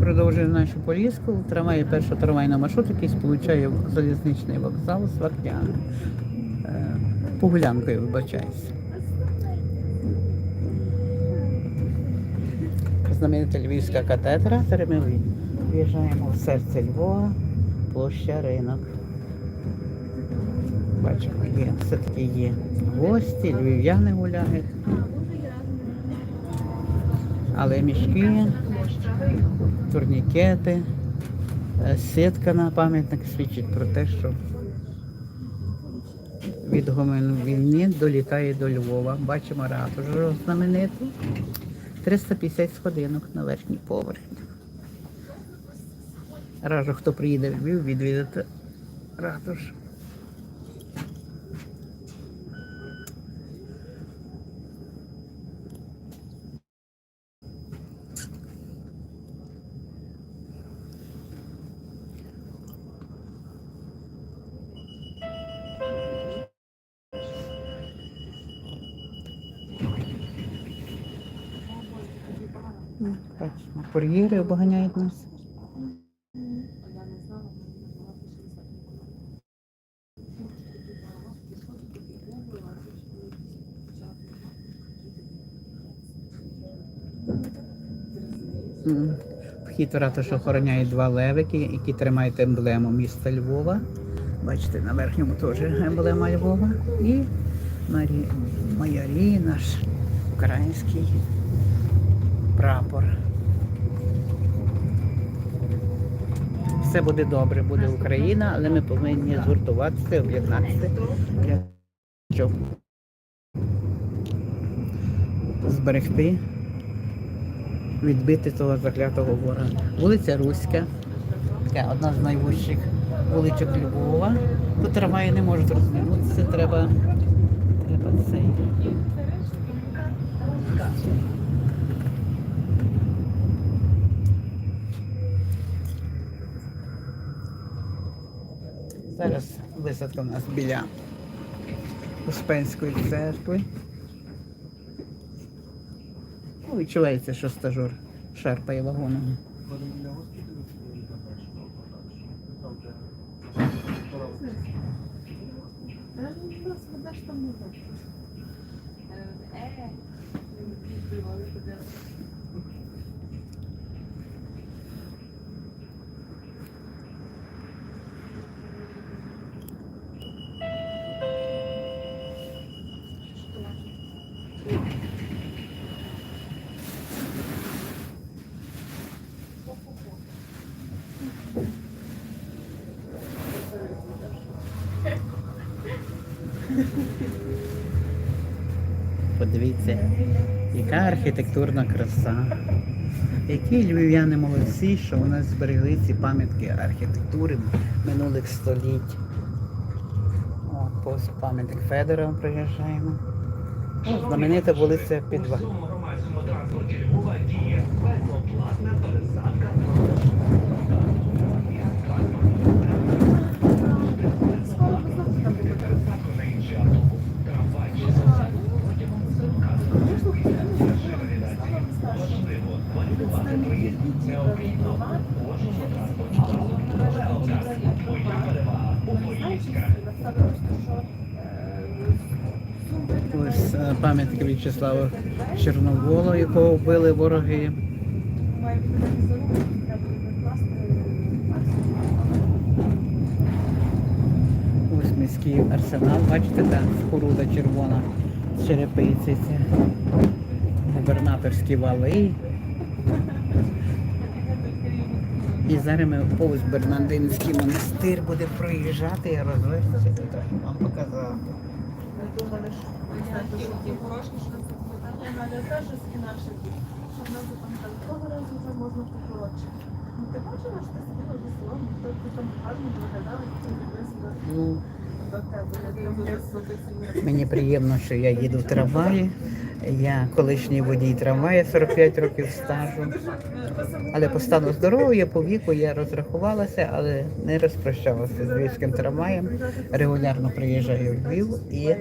Продовжуємо нашу поїздку. Трамвай перший трамвайний маршрут, який сполучає залізничний вокзал з Вартяном. Е, Погулянкою, вибачаюся. Знаменита Львівська катедра. Ми в'їжджаємо в серце Львова, площа ринок. Бачимо, є, все-таки є гості, львів'яни гуляють. Але мішки, турнікети, е, сітка на пам'ятник свідчить про те, що від гомін війни долітає до Львова. Бачимо ратужу знамениту. 350 сходинок на верхній поверхні. Раджу, хто приїде в Львів, відвідати ратуш. Бачимо, кур'єри обганяють нас. Вхід в ратушу охороняє два левики, які тримають емблему міста Львова. Бачите, на верхньому теж емблема Львова. І Марі... майорі наш український прапор. Все буде добре, буде Україна, але ми повинні згуртуватися, об'єднатися для щоб зберегти, відбити того заклятого ворога. Вулиця Руська, така одна з найвищих вуличок Львова. Тут трамваї не можуть розминутися, треба, треба цей. Зараз висадка у нас біля Успенської церкви. Ну, відчувається, що стажор шарпає вагоном. Подивіться, яка архітектурна краса. Які львів'яни молодці, що у нас зберегли ці пам'ятки архітектури минулих століть. О, пам'ятник Федора приїжджаємо. О, знаменита вулиця Підва. Ось е, пам'ятник В'ячеслава Чорновола, якого вбили вороги. Ось міський арсенал, бачите, там споруда червона з черепиці. Губернаторські вали. І зараз ми повз Бернандинський монастир буде проїжджати і розвиватися. Тут трохи вам показати. Але теж інакше буде. Щоб нас запам'ятали. Того разу вже можна покоротше. Ну ти бачила, що ти сиділа за столом, то там гарно виглядала, і ти Ну, до тебе. Я Мені приємно, що я їду в трамваї. Я колишній водій трамвая, 45 років стажу. Але по стану здоров'я, по віку я розрахувалася, але не розпрощалася з львівським трамваєм. Регулярно приїжджаю в Львів і